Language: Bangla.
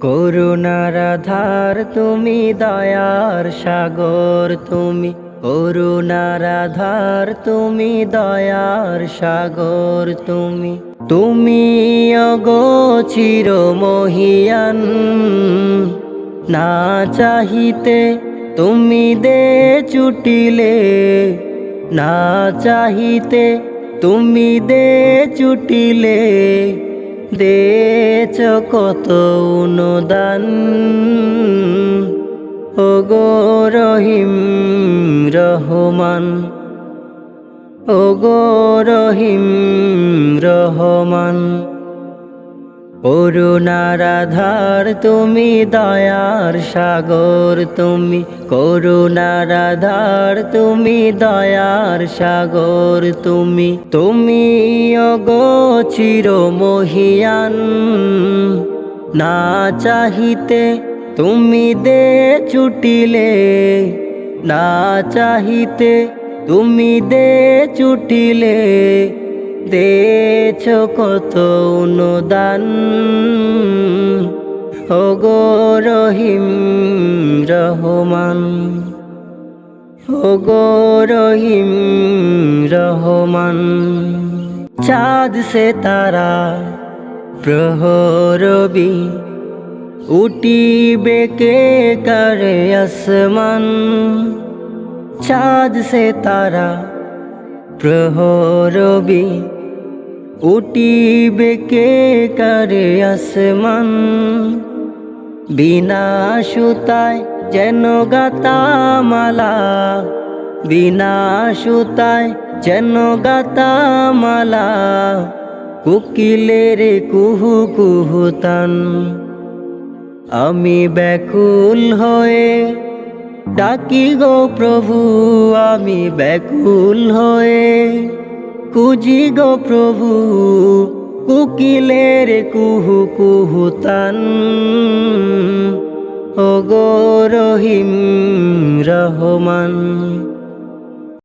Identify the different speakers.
Speaker 1: করুণার আধার তুমি, দয়ার সাগর তুমি। করুণার আধার তুমি, দয়ার সাগর তুমি। তুমি অগোচির মহিয়ান না চাহিতে তুমি দে চুটিলে। না চাহিতে তুমি দে চুটিলে। দেছ কত অনুদান? ও গো রহিম রহমান ও গো রহিম রহমান। করুণার আধার তুমি দয়ার সাগর, তুমি করুণার আধার তুমি দয়ার সাগর, তুমি তুমি অগোচির মহিয়ান না চাহিতে তুমি দে চুটিলে না চাহিতে তুমি দে চুটিলে দেছ কত অনুদান? ও গো রহিম রহমান। ও গো রহিম রহমান। চাঁদ সে তারা প্রহরবি, উঠিবে কে করে আসমান? চাঁদ সে তারা প্রহরবি উঠিবে কে করে আসমান? বিনা সুতায় যেন গাতামালা বিনা সুতায় যেন গাতামালা কুকিলের কুহু কুহুতান আমি ব্যাকুল হয়ে ডাকি গো প্রভু, আমি ব্যাকুল হয়ে। কুজি গো প্রভু, কুকিলের কুহু কুহুতান ও গো রহিম রহমান